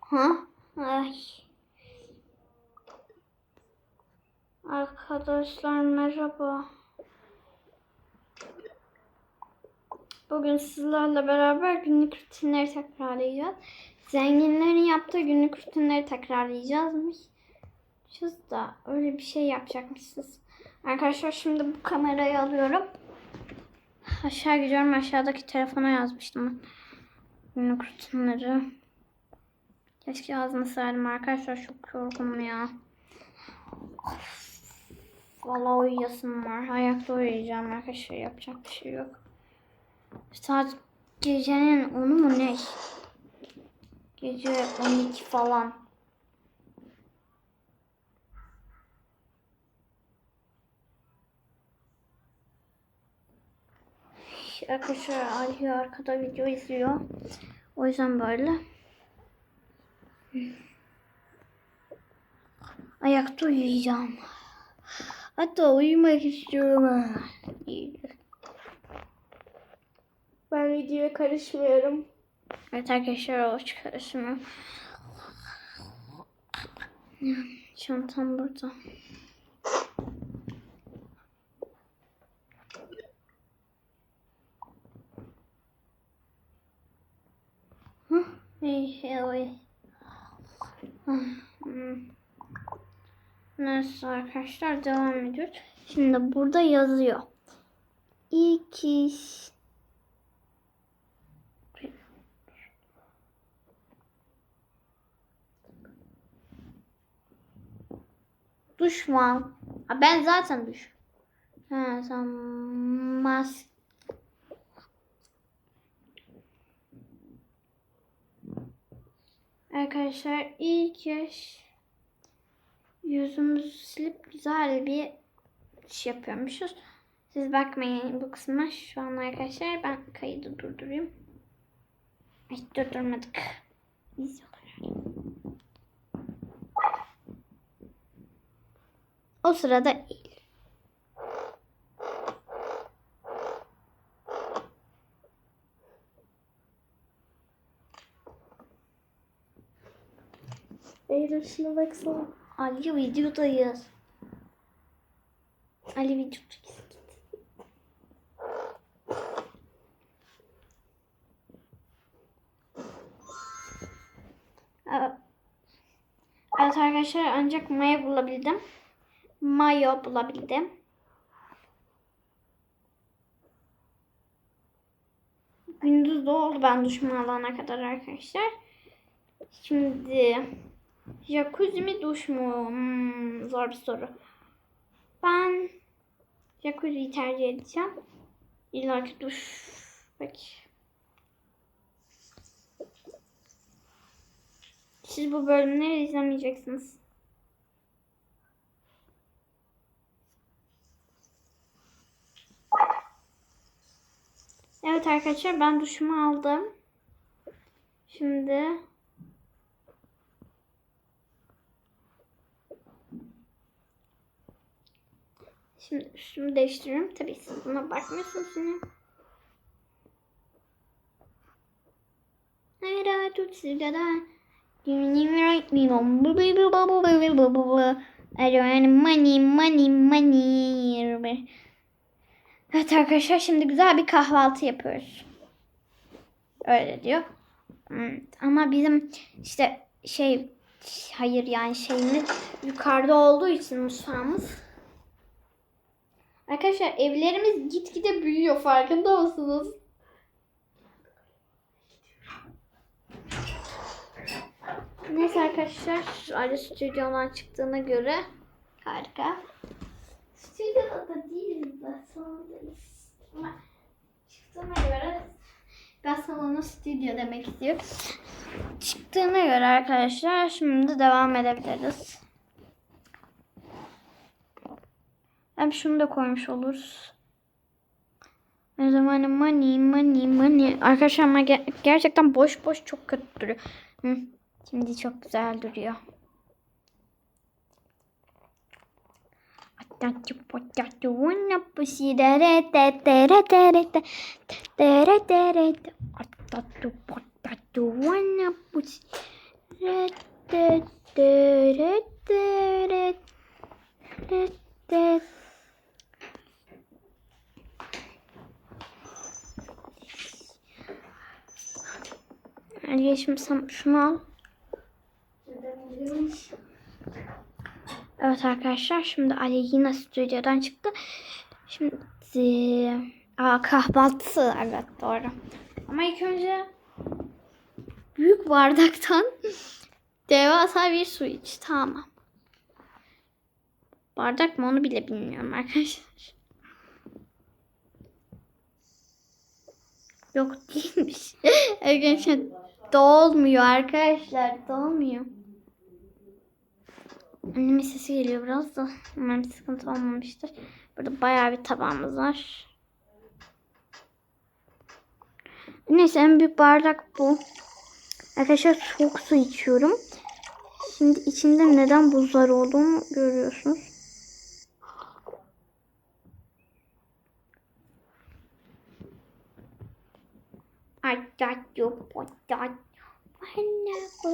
Ha? Arkadaşlar merhaba. Bugün sizlerle beraber günlük rutinleri tekrarlayacağız. Zenginlerin yaptığı günlük rutinleri tekrarlayacağızmış. Çöz da öyle bir şey yapacakmışız. Arkadaşlar şimdi bu kamerayı alıyorum. Aşağı gidiyorum. Aşağıdaki telefona yazmıştım. Günlük rutinleri. Keşke yazmasaydım arkadaşlar. Çok yorgunum ya. Vallahi uyuyasım var. Ayakta uyuyacağım arkadaşlar. Yapacak bir şey yok. Saat gecenin 10'u mu ne? Gece 12 falan. Arkadaşlar Ali arkada video izliyor. O yüzden böyle. Ayakta uyuyacağım. Hatta uyumak istiyorum. Ben videoya karışmıyorum. Evet arkadaşlar o çıkarışımı. Çantam burada. Hı, iyi, iyi. Hmm. Neyse arkadaşlar devam ediyoruz. Şimdi burada yazıyor. Mu al? Ha, ben zaten duş. Ha, sen mas Arkadaşlar ilk yaş yüzümüzü silip güzel bir iş yapıyormuşuz. Siz bakmayın bu kısma. Şu an arkadaşlar ben kaydı durdurayım. Ay durdurmadık. İzliyorlar. O sırada Eylül. Şuna baksana. Ali videodayız. Ali videodayız. Evet arkadaşlar ancak mayo bulabildim. Mayo bulabildim. Gündüz de oldu ben duşumu alana kadar arkadaşlar. Şimdi jacuzzi mi duş mu? Hmm, zor bir soru. Ben jacuzziyi tercih edeceğim. İlla ki duş. Peki. Siz bu bölümleri izlemeyeceksiniz. Evet arkadaşlar ben duşumu aldım. Şimdi Şimdi üstümü değiştiriyorum. Tabii siz buna bakmıyorsunuz yine. Hayra tut sigara. I don't money, money, money. Evet arkadaşlar şimdi güzel bir kahvaltı yapıyoruz. Öyle diyor. Ama bizim işte şey hayır yani şeyimiz yukarıda olduğu için mutfağımız Arkadaşlar evlerimiz gitgide büyüyor farkında mısınız? Neyse arkadaşlar Ali stüdyodan çıktığına göre harika. Stüdyoda da değiliz de salondayız. Ama çıktığına göre ben salonu stüdyo demek istiyorum. Çıktığına göre arkadaşlar şimdi devam edebiliriz. Hem şunu da koymuş oluruz. Her zaman money money money. Arkadaşlar ama ge- gerçekten boş boş çok kötü duruyor. Hı, Şimdi çok güzel duruyor. Hadi şimdi sen şunu al. Evet arkadaşlar şimdi Ali yine stüdyodan çıktı. Şimdi aa, kahvaltısı evet doğru. Ama ilk önce büyük bardaktan devasa bir su iç. Tamam. Bardak mı onu bile bilmiyorum arkadaşlar. Yok değilmiş. Arkadaşlar dolmuyor arkadaşlar dolmuyor. Annemin sesi geliyor biraz da. Umarım sıkıntı olmamıştır. Burada bayağı bir tabağımız var. Neyse en büyük bardak bu. Arkadaşlar soğuk su içiyorum. Şimdi içinde neden buzlar olduğunu görüyorsunuz. I got you, potato. Anne bu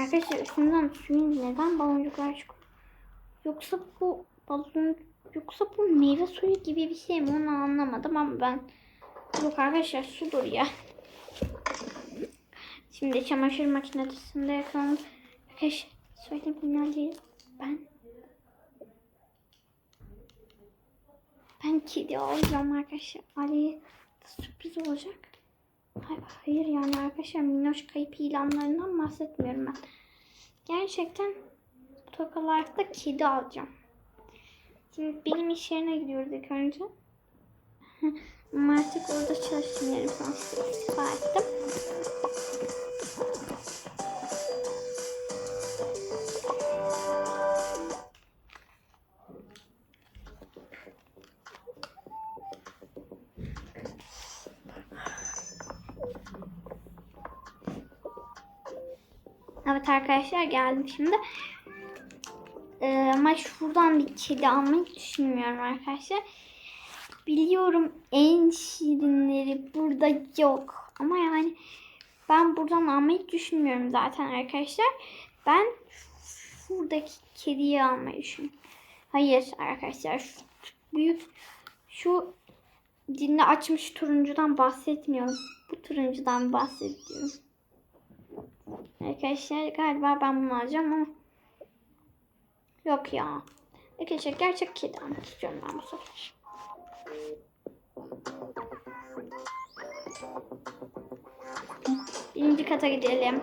Arkadaşlar üstünden suyun neden baloncuklar çıkıyor? Yoksa bu balon yoksa bu meyve suyu gibi bir şey mi onu anlamadım ama ben yok arkadaşlar sudur ya. Şimdi çamaşır makinesinde yakalım. Arkadaşlar söylemeyin Ali ben ben kedi alacağım arkadaşlar. Ali sürpriz olacak. Hayır, yani arkadaşlar minnoş kayıp ilanlarından bahsetmiyorum ben. Gerçekten tokalarda kedi alacağım. Şimdi benim iş yerine gidiyoruz ilk önce. Ama artık orada çalışmıyorum. İstifa ettim. Arkadaşlar geldim şimdi. Ee, ama şuradan bir kedi almayı düşünmüyorum arkadaşlar. Biliyorum en şirinleri burada yok. Ama yani ben buradan almayı düşünmüyorum zaten arkadaşlar. Ben şuradaki kediyi almayı düşünüyorum. Hayır arkadaşlar şu büyük şu dinle açmış turuncudan bahsetmiyorum. Bu turuncudan bahsediyorum. Arkadaşlar galiba ben bunu alacağım ama yok ya. Arkadaşlar gerçek kedi almak istiyorum ben bu sefer. Birinci kata gidelim.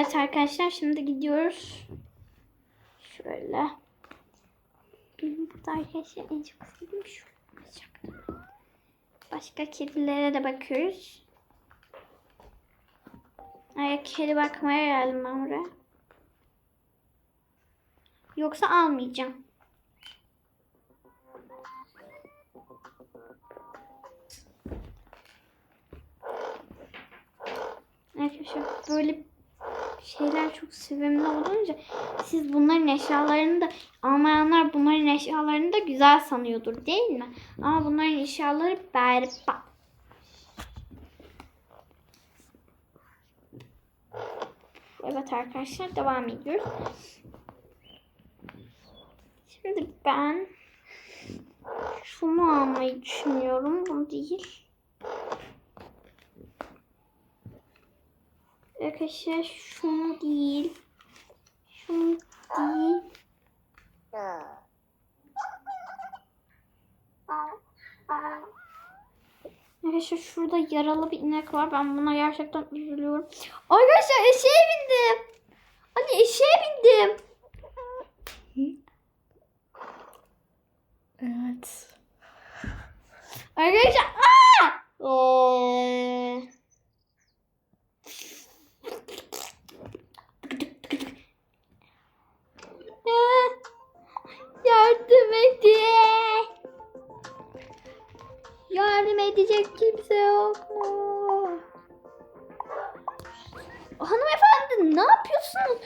Evet arkadaşlar şimdi gidiyoruz. Şöyle. Burada arkadaşlar en çok sevdiğim şu. Başka kedilere de bakıyoruz. Ay kedi bakmaya geldim ben buraya. Yoksa almayacağım. Arkadaşlar böyle şeyler çok sevimli olunca siz bunların eşyalarını da almayanlar bunların eşyalarını da güzel sanıyordur değil mi? Ama bunların eşyaları berbat. Evet arkadaşlar devam ediyoruz. Şimdi ben şunu almayı düşünüyorum. Bunu değil. Arkadaşlar şunu değil. Şunu değil. Arkadaşlar şurada yaralı bir inek var. Ben buna gerçekten üzülüyorum. Arkadaşlar eşeğe bindim. Anne eşeğe bindim. Evet. Arkadaşlar aa! Oo. Edecek kimse yok mu? Hanımefendi ne yapıyorsunuz?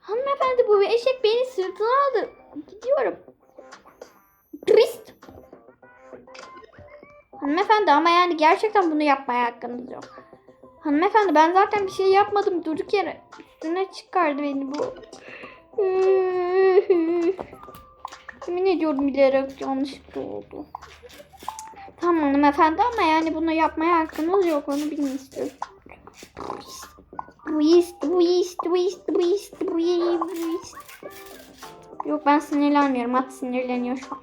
Hanımefendi bu eşek beni sırtına aldı. Gidiyorum. Twist. Hanımefendi ama yani gerçekten bunu yapmaya hakkınız yok. Hanımefendi ben zaten bir şey yapmadım durduk yere. Üstüne çıkardı beni bu. Yemin ediyorum bilerek yanlışlıkla oldu. Tamam hanımefendi ama yani bunu yapmaya hakkınız yok onu bilin istiyorum. Twist, twist, twist, twist, twist. Yok ben sinirlenmiyorum. At sinirleniyor şu an.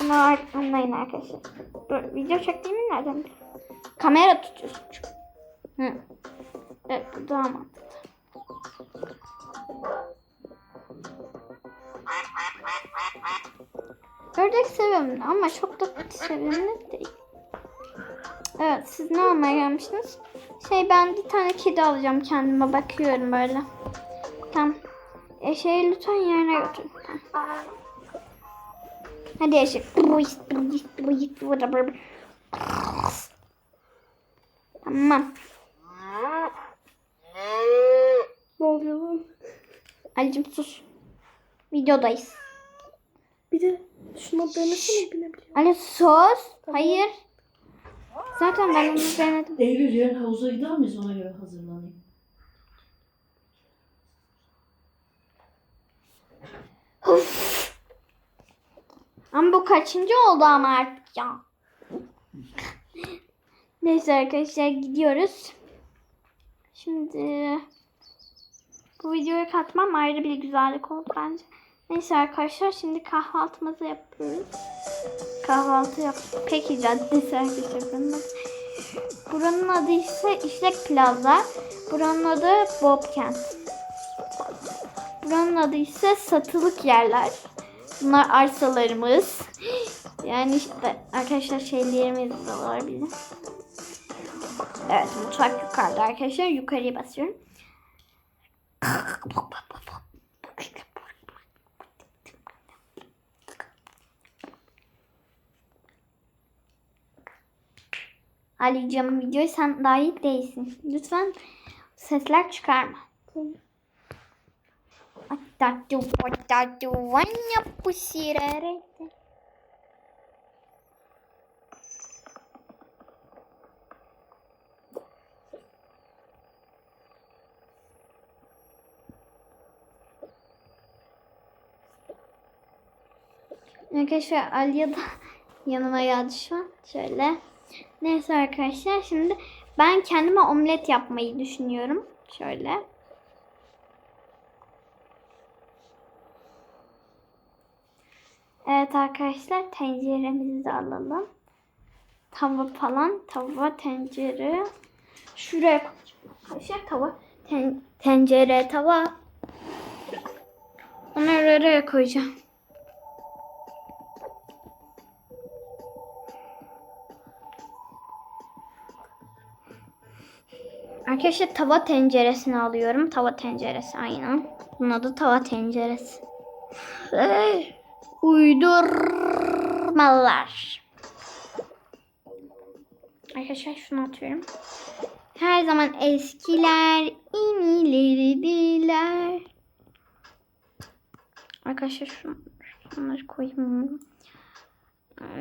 Bunu anlayın arkadaşlar. Dur, video çektiğimi nereden? Kamera tutuyorsun. Hı. Evet bu. Ördek seviyorum ama çok da sevimli değil. Evet siz ne almaya gelmiştiniz? Şey ben bir tane kedi alacağım kendime bakıyorum böyle. Tamam. E şey lütfen yerine götür. Tamam. Hadi eşek. Tamam. Ne oluyor? Ali'cim sus. Videodayız. Bir de şuna denesene binebiliyor. Ali sus. Hayır. Zaten ben onu denedim. Eylül yarın havuza gider miyiz ona göre hazırlanayım. Of. Ama bu kaçıncı oldu ama artık ya. Neyse arkadaşlar gidiyoruz. Şimdi bu videoya katmam ayrı bir güzellik oldu bence. Neyse arkadaşlar şimdi kahvaltımızı yapıyoruz. Kahvaltı yap. Peki caddesi arkadaşlar. buranın. Buranın adı ise İşlek Plaza. Buranın adı Bobkent. Buranın adı ise satılık yerler. Bunlar arsalarımız. Yani işte arkadaşlar şeylerimiz de bizim. Evet mutfak yukarıda arkadaşlar. Yukarıya basıyorum. Ali'cim videoyu sen dahil değilsin. Lütfen sesler çıkarma. Arkadaşlar Alya da yanıma geldi şu an. Şöyle. Neyse arkadaşlar şimdi ben kendime omlet yapmayı düşünüyorum. Şöyle. Evet arkadaşlar tenceremizi de alalım. Tava falan. Tava, tencere. Şuraya koyacağım arkadaşlar. Tava, ten- tencere, tava. Onları oraya koyacağım. Arkadaşlar tava tenceresini alıyorum. Tava tenceresi aynen. Bunun adı tava tenceresi. Uydurmalar. Arkadaşlar şunu atıyorum. Her zaman eskiler en ileridiler. Arkadaşlar şunu, şunları koyayım.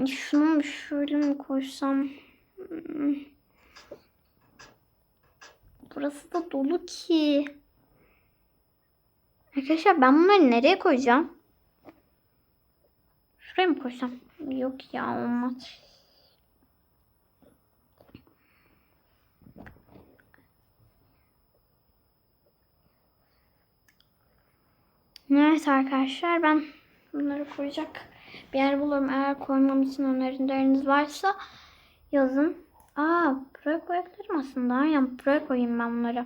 Şunu mu şöyle mi koysam? Burası da dolu ki. Arkadaşlar ben bunları nereye koyacağım? Şuraya mı koysam? Yok ya olmaz. Evet arkadaşlar ben bunları koyacak bir yer bulurum. Eğer koymam için önerileriniz varsa yazın. Aa buraya koyabilirim aslında. Yani buraya koyayım ben bunları.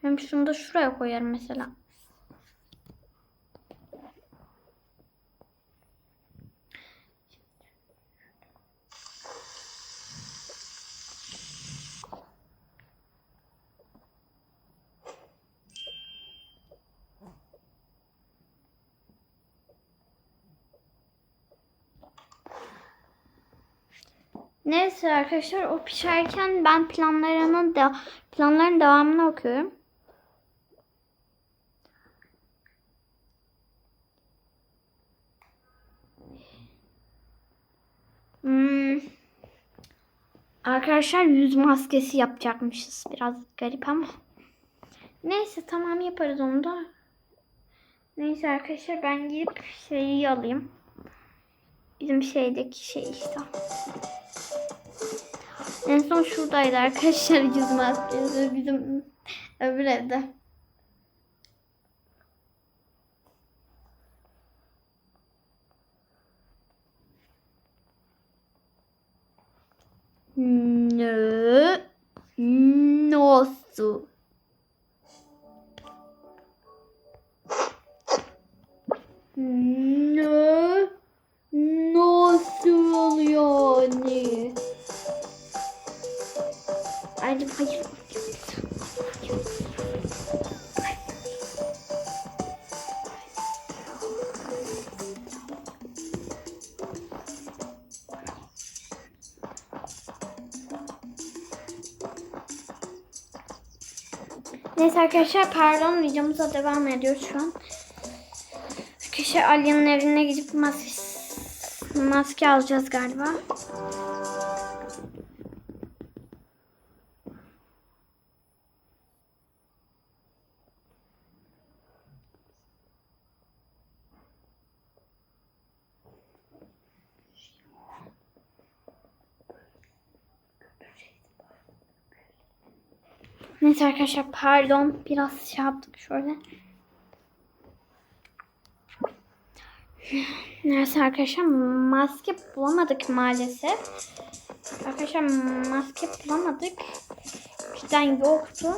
Hem şunu da şuraya koyarım mesela. Neyse arkadaşlar o pişerken ben planlarının da planların devamını okuyorum. Hmm. Arkadaşlar yüz maskesi yapacakmışız. Biraz garip ama. Neyse tamam yaparız onu da. Neyse arkadaşlar ben gidip şeyi alayım. Bizim şeydeki şey işte. En son şuradaydı arkadaşlar yüz maskesi bizim öbür evde. Ne? Nasıl? Neyse arkadaşlar pardon videomuza devam ediyoruz şu an. Arkadaşlar Alya'nın evine gidip maske, maske alacağız galiba. Neyse arkadaşlar pardon biraz şey yaptık şöyle. Neyse arkadaşlar maske bulamadık maalesef. Arkadaşlar maske bulamadık. Cidden yoktu.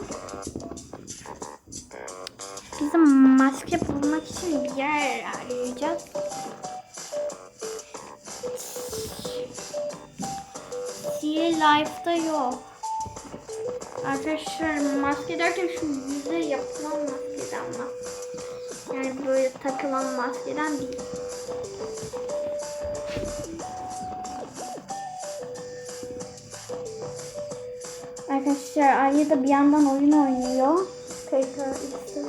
Bizim maske bulmak için bir yer arayacağız. Sea Life'da yok. Arkadaşlar maske derken şu yüze yapılan maskeden ama. Yani böyle takılan maskeden değil. Arkadaşlar Arya da bir yandan oyun oynuyor. Tekrar işte.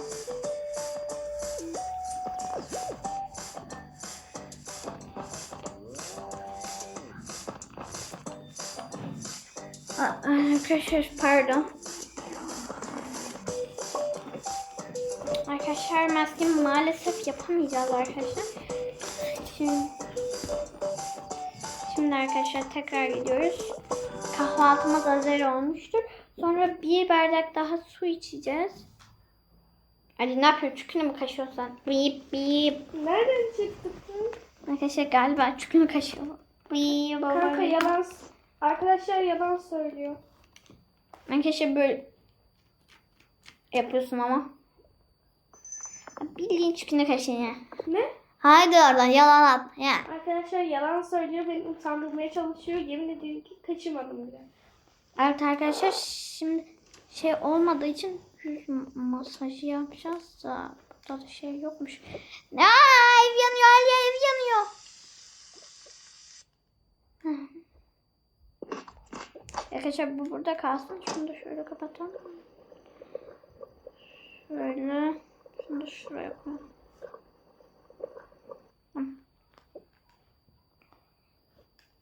Arkadaşlar pardon. Arkadaşlar maskemi maalesef yapamayacağız arkadaşlar. Şimdi, şimdi arkadaşlar tekrar gidiyoruz. Kahvaltımız hazır olmuştur. Sonra bir bardak daha su içeceğiz. Ali ne yapıyorsun? Çükünü mü kaşıyorsun sen? Bip bip. Nereden çıktı? Arkadaşlar galiba çükünü kaşıyor. Bip. Kanka yalan. Arkadaşlar yalan söylüyor. Arkadaşlar böyle yapıyorsun ama. Bildiğin çükünü kaşıyor. Ne? Haydi oradan yalan at. Ya. Arkadaşlar yalan söylüyor. Beni utandırmaya çalışıyor. Yemin ediyorum ki kaçırmadım bile. Evet arkadaşlar şimdi şey olmadığı için masajı yapacağız da burada da şey yokmuş. Aa ev yanıyor ev yanıyor. Arkadaşlar bu burada kalsın. Şunu da şöyle kapatalım. Şöyle. Şunu da şuraya koyalım.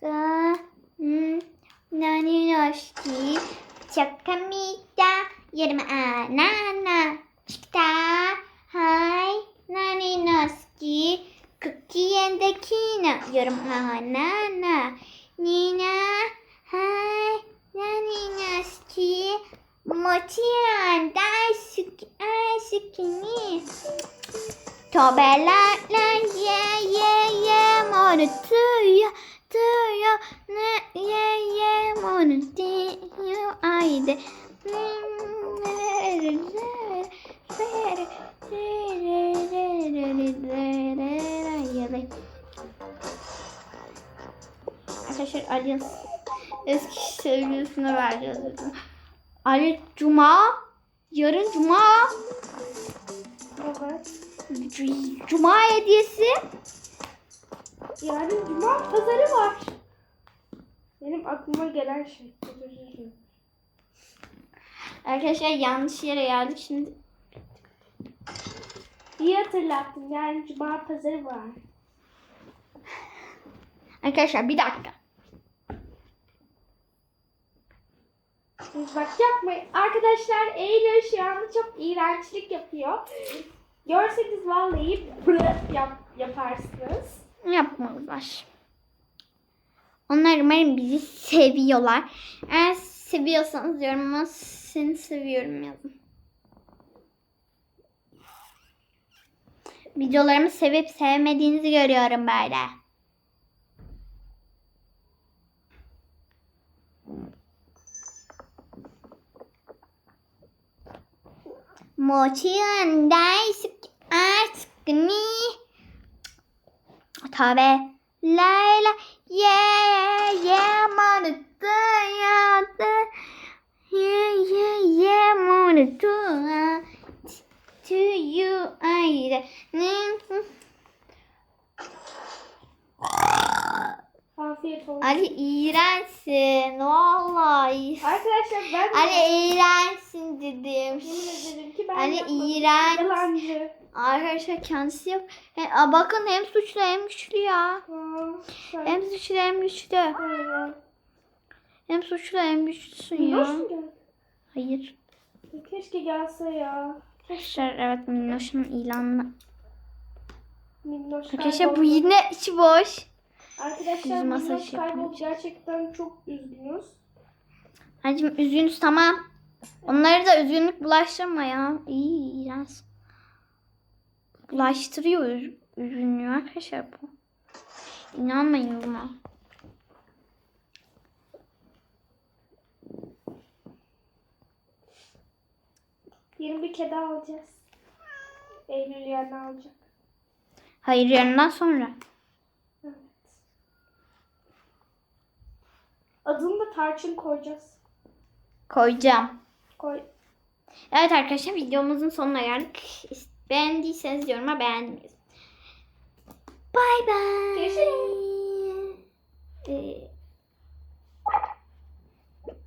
Da, nani noshki, chakamita, yerma anana, chikta, hai, nani noski, cookie and the kina, yerma anana, nina, noski, mochiran, daisuki, aisuki ni. Tobela la ye ye ye monu tuya tuya ne ye ye monu tuya ayde. Arkadaşlar Ali'nin eski sevgilisine vereceğiz dedim. Ali Cuma. Yarın Cuma. Evet. Cuma hediyesi. Yarın cuma pazarı var. Benim aklıma gelen şey. Arkadaşlar yanlış yere geldik şimdi. İyi hatırlattın. Yani cuma pazarı var. Arkadaşlar bir dakika. Bak yapmayın. Arkadaşlar Eylül şu anda çok iğrençlik yapıyor. Görseniz vallahi yap, yaparsınız. Yapmazlar. Onlar umarım bizi seviyorlar. Eğer seviyorsanız yoruma seni seviyorum yazın. Videolarımı sevip sevmediğinizi görüyorum böyle. Mochian Daisuke asked me. Tabii. Layla yeah yeah manıttı yattı yeah yeah yeah manıttı to you I Afiyet olsun. Ali iğrençsin vallahi Arkadaşlar ben Ali iğrençsin dedim yemin ederim ki ben Ali yapmadım. iğrenç. Yalancı. Arkadaşlar kendisi yok He, bakın hem suçlu hem güçlü ya sen- hem suçlu hem güçlü Aynen. hem suçlu hem güçlüsün ya hayır Keşke gelse ya. Arkadaşlar evet Minnoş'un ilanını. Minnoş Arkadaşlar bu yine içi boş. Arkadaşlar masaj yapıyormuş. Gerçekten çok üzgünüz. Hacım üzgünüz tamam. Onları da üzgünlük bulaştırma ya. İyi iğrenç. Bulaştırıyor üz- üzgünlüğü arkadaşlar bu. İnanmayın buna. Yeni bir kedi alacağız. Eylül yerine alacak. Hayır yarından sonra. Adını da Tarçın koyacağız. Koyacağım. Koy. Evet arkadaşlar videomuzun sonuna geldik. Beğendiyseniz yoruma beğendiniz. Bye bye. Görüşürüz. Ee,